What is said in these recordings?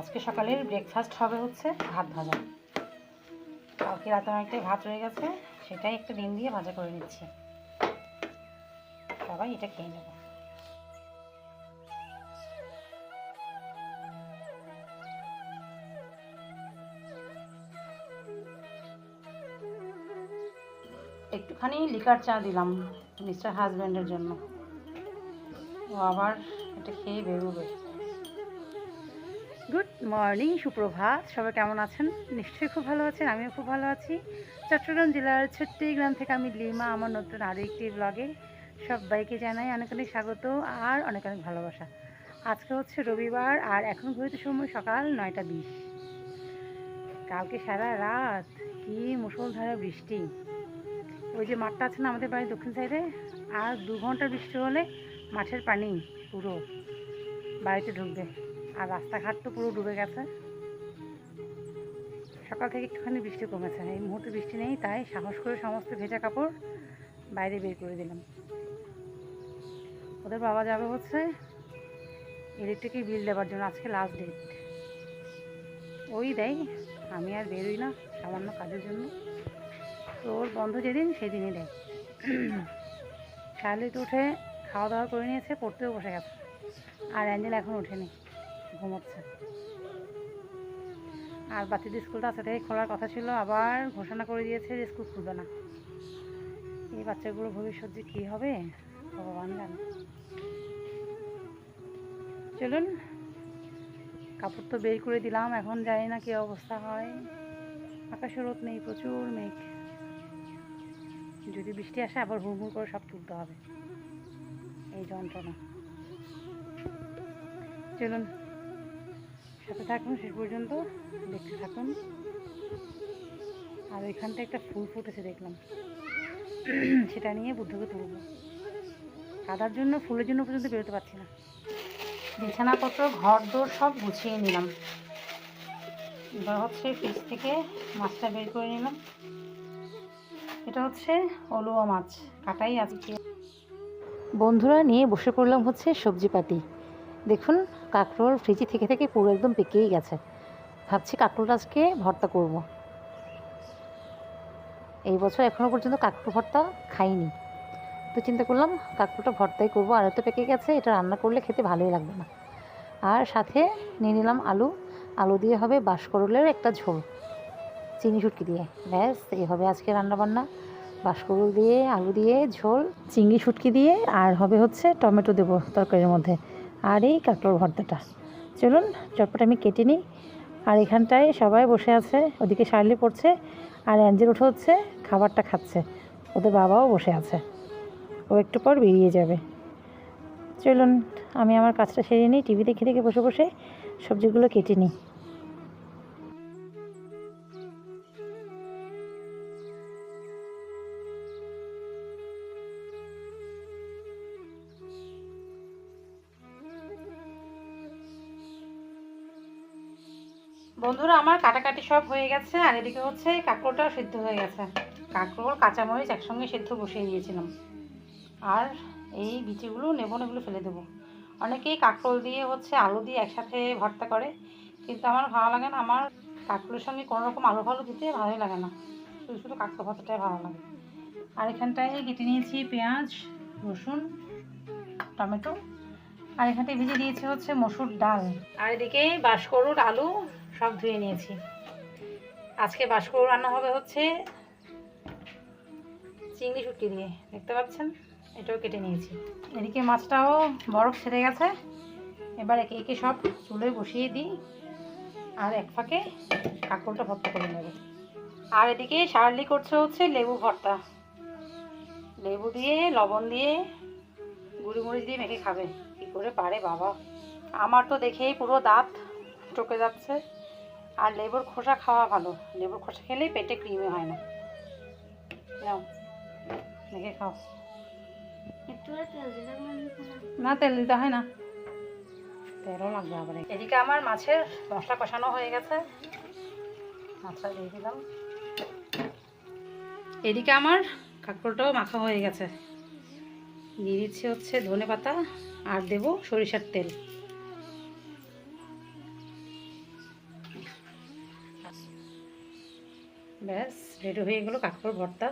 আজকে সকালের ব্রেকফাস্ট হবে হচ্ছে ভাত ভাজা। কালকে রাতে অনেকটাই ভাত রয়ে গেছে, সেটাই একটা ডিম দিয়ে ভাজা করে নিচ্ছি। সবাই এটা খেয়ে নেব। একটুখানি লিকার চা দিলাম মিস্টার হাজব্যান্ডের জন্য। ও আবার এটা খেয়ে বেরোবে। গুড মর্নিং সুপ্রভাত। সবাই কেমন আছেন? নিশ্চয়ই খুব ভালো আছেন, আমিও খুব ভালো আছি। চট্টগ্রাম জেলার ছোট্ট এই গ্রাম থেকে আমি লিমা, আমার নতুন আরও একটি ব্লগে সবাইকে জানাই অনেক অনেক স্বাগত আর অনেক অনেক ভালোবাসা। আজকে হচ্ছে রবিবার আর এখন ঘুরতে সময় সকাল নয়টা বিশ। কালকে সারা রাত কি মুষলধারে বৃষ্টি। ওই যে মাঠটা আছে না আমাদের বাড়ির দক্ষিণ সাইডে, আর দু ঘণ্টা বৃষ্টি হলে মাঠের পানি পুরো বাড়িতে ঢুকবে। আর রাস্তাঘাট তো পুরো ডুবে গেছে। সকাল থেকে একটুখানি বৃষ্টি কমেছে। এই মুহূর্তে বৃষ্টি নেই, তাই সাহস করে সমস্ত ভেজা কাপড় বাইরে বের করে দিলাম। ওদের বাবা যাবে হচ্ছে ইলেকট্রিকের বিল দেওয়ার জন্য, আজকে লাস্ট ডেট ওই দেয়, আমি আর বেরোই না সামান্য কাজের জন্য। তো ওর বন্ধ যেদিন, সেদিনই দেয়। শালিত উঠে খাওয়া দাওয়া করে নিয়েছে, পড়তেও বসে গেছে। আর অ্যাঞ্জেল এখন ওঠেনি। ঘুমোচ্ছে। আর বাচ্চাদের স্কুলটা আছে থেকে খোলার কথা ছিল, আবার ঘোষণা করে দিয়েছে যে স্কুল খুলবে না। এই বাচ্চাগুলো ভবিষ্যৎ যে কী হবে, ভগবান জানে। চলুন, কাপড় তো বের করে দিলাম, এখন জানি না কী অবস্থা হয়। আকাশে রোদ নেই, প্রচুর মেঘ। যদি বৃষ্টি আসে, আবার হুড় করে সব তুলতে হবে। এই যন্ত্রণা। চলুন সাথে থাকুন, শেষ পর্যন্ত দেখতে থাকুন। আর ওইখানটা একটা ফুল ফুটেছে দেখলাম। সেটা নিয়ে বুদ্ধকে তুলব। কাদার জন্য, ফুলের জন্য পর্যন্ত বেরোতে পারছি না। বিছানাপত্র ঘর দোর সব গুছিয়ে নিলাম। এবার হচ্ছে ফ্রিজ থেকে মাছটা বের করে নিলাম। এটা হচ্ছে অলুয়া মাছ, কাটাই আজকে। বন্ধুরা, নিয়ে বসে পড়লাম হচ্ছে সবজিপাতি। দেখুন কাঁকরোল ফ্রিজে থেকে থেকে পুরো একদম পেকেই গেছে। ভাবছি কাঁকরোল আজকে ভর্তা করব। এই বছর এখনও পর্যন্ত কাঁকরোল ভর্তা খাইনি। তো চিন্তা করলাম কাঁকরোলটা ভর্তাই করব। আর তো পেকে গেছে, এটা রান্না করলে খেতে ভালোই লাগবে না। আর সাথে নিয়ে নিলাম আলু। আলু দিয়ে হবে বাঁশকরলের একটা ঝোল। চিনি শুটকি দিয়ে। ব্যাস এই হবে আজকে রান্নাবান্না। বাঁশকরল দিয়ে, আলু দিয়ে, ঝোল, চিংড়ি শুটকি দিয়ে, আর হবে হচ্ছে টমেটো দেবো তরকারির মধ্যে। আর এই কাঁকড়োর ভর্তাটা। চলুন, চটপট আমি কেটে নিই। আর এখানটায় সবাই বসে আছে, ওদিকে শার্লি পড়ছে, আর অ্যাঞ্জেল উঠে হচ্ছে, খাবারটা খাচ্ছে। ওদের বাবাও বসে আছে। ও একটু পর বেরিয়ে যাবে। চলুন, আমি আমার কাজটা সেরে নিই, টিভি দেখে দেখে বসে বসে সবজিগুলো কেটে নিই। বন্ধুরা, আমার কাটাকাটি সব হয়ে গেছে আর এদিকে হচ্ছে কাঁকরোলটাও সিদ্ধ হয়ে গেছে। কাঁকরোল, কাঁচামরিচ একসঙ্গে সিদ্ধ বসিয়ে দিয়েছিলাম। আর এই বিচিগুলো নেব এগুলো ফেলে দেবো। অনেকেই কাঁকরোল দিয়ে হচ্ছে আলু দিয়ে একসাথে ভর্তা করে, কিন্তু আমার ভালো লাগে না। আমার কাঁকরোলের সঙ্গে কোনো রকম আলু ফালু দিতে ভালোই লাগে না। শুধু শুধু কাঁকরো ভর্তাটাই ভালো লাগে। আর এখানটায় কেটে নিয়েছি পেঁয়াজ, রসুন, টমেটো। আর এখানটায় ভেজে দিয়েছি হচ্ছে মসুর ডাল। আর এদিকে বাঁশকরুর আলু সব ধুয়ে নিয়েছি। আজকে বাঁশকরু রান্না হবে হচ্ছে চিংড়ি শুটকি দিয়ে। দেখতে পাচ্ছেন? এটাও কেটে নিয়েছি। এদিকে মাছটাও বরফ ছেড়ে গেছে। এবার একে একে সব চুলোয় বসিয়ে দিই আর এক ফাঁকে কাঁকরোলটা ভর্তা করে নেব। আর এদিকে শার্লি করছে হচ্ছে লেবু ভর্তা। লেবু দিয়ে, লবণ দিয়ে গুঁড়ি মরিচ দিয়ে মেখে খাবে। কী করে পারে বাবা? আমার তো দেখেই পুরো দাঁত টকে যাচ্ছে। আর লেবুর খোসা খাওয়া ভালো। লেবুর খোসা খেলেই পেটে ক্রিমে হয় না। নাও মেখে খাও। না তেল দিতে হয় না। তেলও লাগবে আবার। এদিকে আমার মাছের মশলা কষানো হয়ে গেছে। মাছটা দিয়ে দিলাম। এদিকে আমার কাঁকরোলটাও মাখা হয়ে গেছে। দিয়ে দিচ্ছি হচ্ছে ধনে পাতা আর দেবো সরিষার তেল। ব্যাস রেডি হয়ে গেলো কাকুর ভর্তা।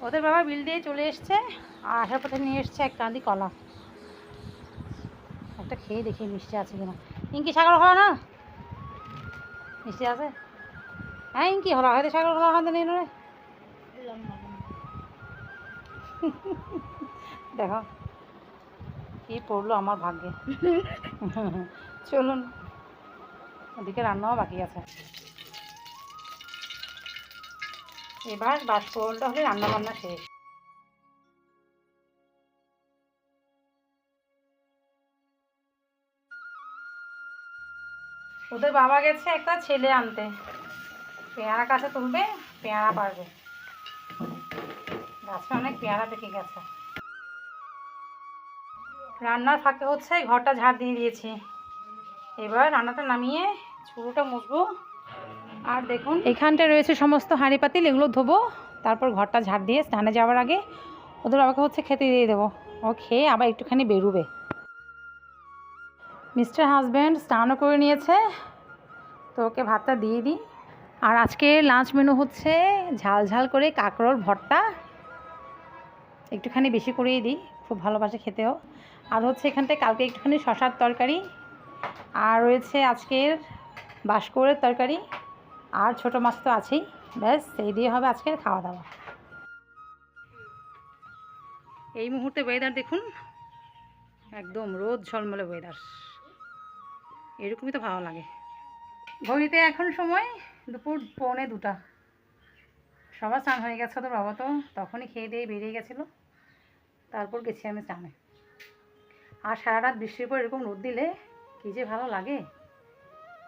ওদের বাবা বিল দিয়ে চলে এসছে, আর আসার পথে নিয়ে এসছে এক কাঁদি কলা। একটা খেয়ে দেখি মিষ্টি আছে কিনা। ইঙ্কি সাগর হলো না? মিষ্টি আছে? হ্যাঁ ইঙ্কি, হলো। হয়তো সাগর হলো হাতে নিয়ে রে। দেখো, কি পড়ল আমার ভাগ্যে। চলুন ওদিকে রান্নাও বাকি আছে। এবার বাষ্পটা হলে রান্না বান্না শেষ। ওদের বাবা গেছে একটা ছেলে আনতে। পেয়ারা কাছে তুলবে, পেয়ারা পারবে। গাছে অনেক পেয়ারা পেকে গেছে। রান্নার ফাঁকে হচ্ছে, ঘরটা ঝাড় দিয়ে দিয়েছি। এবার রান্নাটা নামিয়ে চুড়োটা মুছবো। আর দেখুন। এখানটা রয়েছে সমস্ত হাঁড়ি পাতিল, এগুলো ধোবো, তারপর ঘরটা ঝাড় দিয়ে স্নানে যাওয়ার আগে ওদের বাবাকে হচ্ছে খেতে দিয়ে দেবো। ও খেয়ে আবার একটুখানি বেরোবে। মিস্টার হাজব্যান্ড স্নানও করে নিয়েছে, তো ওকে ভাতটা দিয়ে দিই। আর আজকে লাঞ্চ মেনু হচ্ছে ঝাল ঝাল করে কাঁকরোল ভর্তা। একটুখানি বেশি করেই দিই, খুব ভালোবাসে খেতেও আর হচ্ছে এখানটায় কালকে একটুখানি শশার তরকারি। আর রয়েছে আজকের বাসকরের তরকারি। আর ছোটো মাছ তো আছেই। ব্যাস, সেই দিয়ে হবে আজকের খাওয়া দাওয়া এই মুহূর্তে ওয়েদার দেখুন, একদম রোদ ঝলমলে ওয়েদার এরকমই তো ভালো লাগে। ঘড়িতে এখন সময় দুপুর পৌনে দুটা। সবার স্নান হয়ে গেছে তো, বাবা তো তখনই খেয়ে দিয়ে বেরিয়ে গেছিল। তারপর গেছি আমি স্নানে। আর সারা রাত বৃষ্টির পর এরকম রোদ দিলে কী যে ভালো লাগে,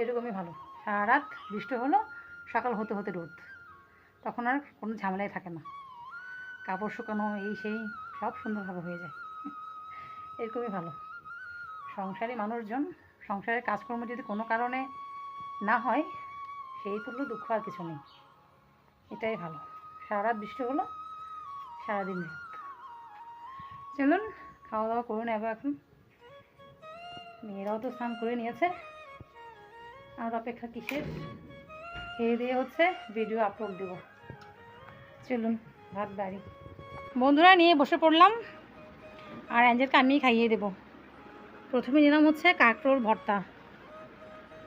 এরকমই ভালো। সারা রাত, বৃষ্টি হলো, সকাল হতে হতে রোদ। তখন আর কোনো ঝামেলাই থাকে না। কাপড় শুকানো, এই সেই, সব সুন্দরভাবে হয়ে যায়। এরকমই ভালো। সংসারী মানুষজন, সংসারের কাজকর্ম যদি কোনো কারণে না হয়, সেই তুললে দুঃখ আর কিছু নেই। এটাই ভালো। সারা রাত বৃষ্টি হলো, সারাদিন রোদ চলুন খাওয়া দাওয়া করে নেব এখন। মেয়েরাও তো স্নান করে নিয়েছে। আর অপেক্ষা কিসের? খেয়ে দিয়ে হচ্ছে ভিডিও আপলোড দেবো। চলুন, ভাত বাড়ি। বন্ধুরা, নিয়ে বসে পড়লাম আর অ্যাঞ্জেলকে আমি খাইয়ে দেবো। প্রথমে নিলাম হচ্ছে কাঁকরোল ভর্তা।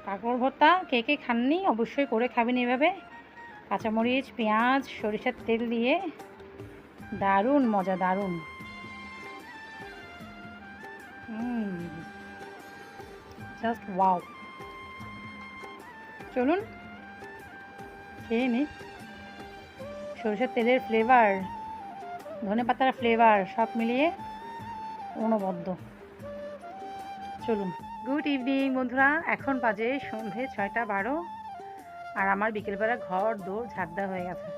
কাঁকরোল ভর্তা কে কে খাননি অবশ্যই করে খাবেন এভাবে। কাঁচামরিচ, পেঁয়াজ, সরিষার তেল দিয়ে দারুণ মজা, দারুণ। জাস্ট ওয়াও চলুন, খেয়ে নি। সরষের তেলের ফ্লেভার ধনে পাতার ফ্লেভার সব মিলিয়ে অনবদ্য। চলুন। গুড ইভিনিং বন্ধুরা, এখন বাজে সন্ধে ছয়টা বারো, আর আমার বিকেলবেলা ঘর দৌড় ঝাড়দা হয়ে গেছে।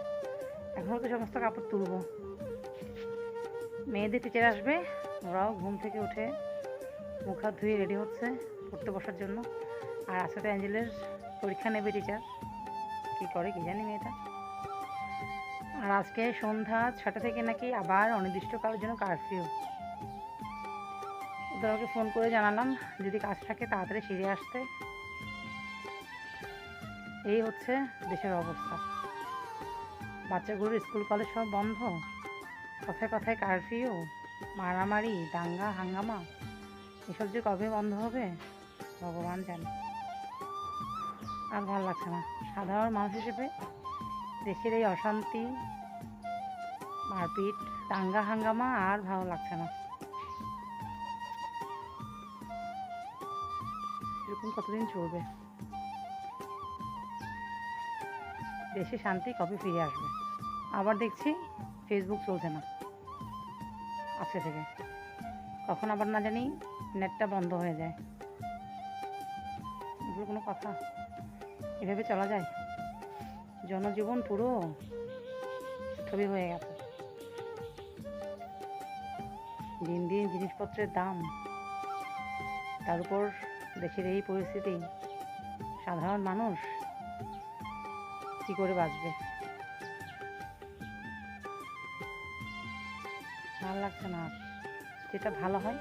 এখন তো সমস্ত কাপড় তুলবো। মেয়েদের টিচার আসবে, ওরাও ঘুম থেকে উঠে মুখ হাত ধুয়ে রেডি হচ্ছে পড়তে বসার জন্য। আর আজকে তো অ্যাঞ্জেলের পরীক্ষা নেবে টিচার কী করে কী জানি মেয়েটা। আর আজকে সন্ধ্যা ছটা থেকে নাকি আবার অনির্দিষ্টকালের জন্য কারফিউ ওকে ফোন করে জানালাম, যদি কাজ থাকে তাড়াতাড়ি ফিরে আসতে। এই হচ্ছে দেশের অবস্থা। বাচ্চাগুলোর স্কুল কলেজ সব বন্ধ। কথায় কথায় কারফিউ মারামারি, দাঙ্গা, হাঙ্গামা। এসব যে কবে বন্ধ হবে, ভগবান জানে। আর ভালো লাগছে না। সাধারণ মানুষ হিসেবে দেশের এই অশান্তি, মারপিট, দাঙ্গা, হাঙ্গামা আর ভালো লাগছে না। এরকম কতদিন চলবে? দেশে শান্তি কবে ফিরে আসবে? আবার দেখছি ফেসবুক চলছে না। আজকে থেকে। কখন আবার না জানি নেটটা বন্ধ হয়ে যায়। এগুলো কোনো কথা? এভাবে চলা যায়? জনজীবন পুরো ছবি হয়ে গেছে। দিন দিন জিনিসপত্রের দাম, তার উপর দেশের এই পরিস্থিতি, সাধারণ মানুষ কী করে বাঁচবে? ভালো লাগছে না। যেটা ভালো হয়,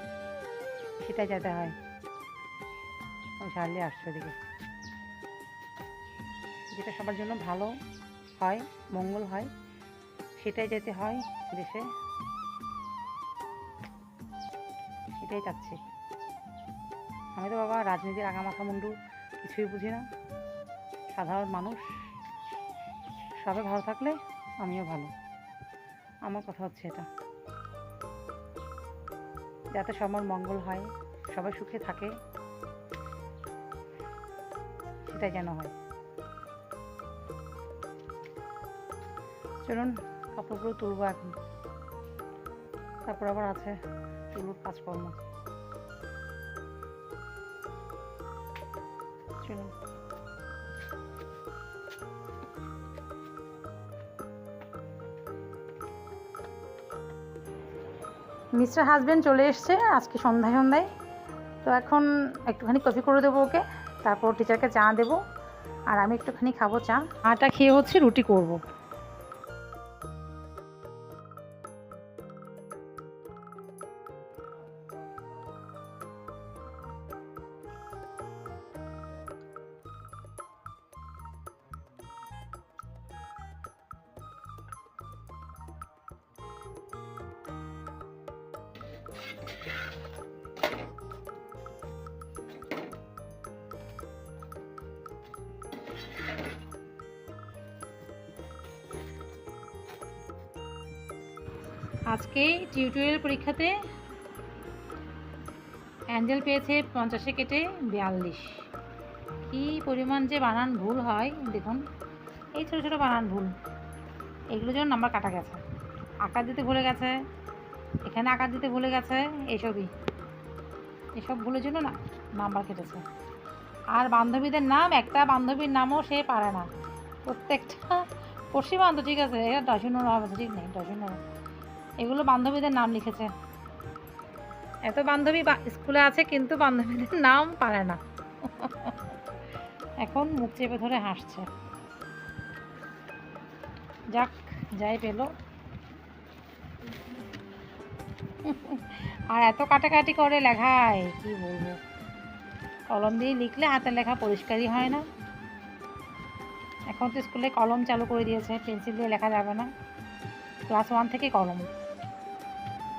সেটাই যেতে হয়। আমি সারলে আসছে ওদিকে। যেটা সবার জন্য ভালো হয়, মঙ্গল হয়, সেটাই যেতে হয় দেশে। সেটাই চাচ্ছি। আমি তো বাবা রাজনীতির আগামাথা মুন্ডু, কিছুই বুঝি না। সাধারণ মানুষ সবাই ভালো থাকলে আমিও ভালো। আমার কথা হচ্ছে এটা। যাতে সবার মঙ্গল হয়, সবাই সুখে থাকে, সেটাই যেন হয়। চলুন, কাপড়গুলো তুলবো এখন। তারপর আবার আছে তুলুর কাজকর্ম। চলুন। মিস্টার হাজবেন্ড চলে এসছে আজকে সন্ধ্যায় সন্ধ্যায়। তো এখন একটুখানি কফি করে দেবো ওকে, তারপর টিচারকে চা দেবো, আর আমি একটুখানি খাব চা। আটা খেয়ে হচ্ছে রুটি করব। আজকে টিউটোরিয়াল পরীক্ষাতে অ্যাঞ্জেল পেয়েছে পঞ্চাশে কেটে বিয়াল্লিশ। কী পরিমাণ যে বানান ভুল হয়, দেখুন, এই ছোটো ছোটো বানান ভুল। এগুলোর জন্য নাম্বার কাটা গেছে। আকার দিতে ভুলে গেছে। এখানে আকার দিতে ভুলে গেছে এইসবই এসব ভুলের জন্য না, নাম্বার কেটেছে। আর বান্ধবীদের নাম, একটা বান্ধবীর নামও সে পারে না। প্রত্যেকটা পড়শি বান্ধব ঠিক আছে? এটা দশন্য হবে, ঠিক নেই দশন্য এগুলো বান্ধবীদের নাম লিখেছে। এত বান্ধবী স্কুলে আছে, কিন্তু বান্ধবীদের নাম পারে না। এখন মুখ চেপে ধরে হাসছে। যাক, যাই পেল। আর এত কাটাকাটি করে লেখায়, কি বলব? কলম দিয়ে লিখলে হাতের লেখা পরিষ্কারই হয় না। এখন তো স্কুলে কলম চালু করে দিয়েছে, পেন্সিল দিয়ে লেখা যাবে না। ক্লাস ওয়ান থেকে কলম।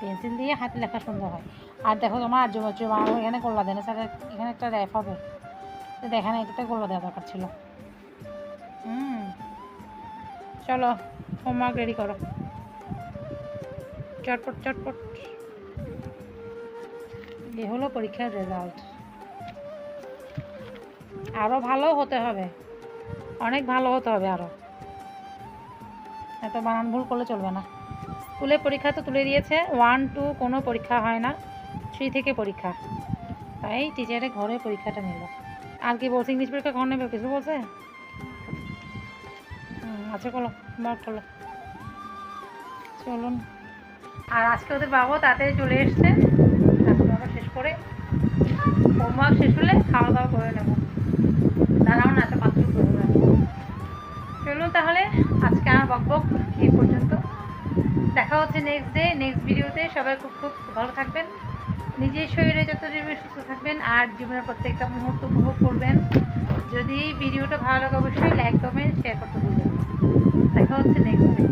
পেন্সিল দিয়ে হাতে লেখা সুন্দর হয়। আর দেখো তোমার আর্য বাচ্য বানাবো এখানে গোল্লা দেন স্যার, এখানে একটা র্যাপ হবে। তো দেখে না, এটাতে গোল্লা দেওয়া দরকার ছিল। হুম। চলো, হোমওয়ার্ক রেডি করো। চটপট চটপট। এ হলো পরীক্ষার রেজাল্ট আরও ভালো হতে হবে। অনেক ভালো হতে হবে আরও এত বানান ভুল করলে চলবে না। স্কুলে পরীক্ষা তো তুলে দিয়েছে। ওয়ান টু কোনো পরীক্ষা হয় না। থ্রি থেকে পরীক্ষা। তাই টিচারে ঘরে পরীক্ষাটা নিল। আর কি বলছে? ইংলিশ পরীক্ষা কখন নেবে? কিছু বলছে? আচ্ছা বলো। মার্ক করল। চলুন। আর আজকে ওদের বাবাও তাড়াতাড়ি চলে এসছে। করে হোমওয়ার্ক শেষ হলে খাওয়া দাওয়া করে নেব। দাঁড়াও না এত পাত্র করব না চলুন তাহলে আজকে আমার বকবক এই পর্যন্ত। দেখা হচ্ছে নেক্সট ডে নেক্সট ভিডিওতে সবাই খুব খুব ভালো থাকবেন। নিজের শরীরে যত জীবনে সুস্থ থাকবেন আর জীবনের প্রত্যেকটা মুহূর্ত উপভোগ করবেন। যদি ভিডিওটা ভালো লাগে, অবশ্যই লাইক কমেন্ট শেয়ার করতে ভুলবেন দেখা হচ্ছে নেক্সট ডে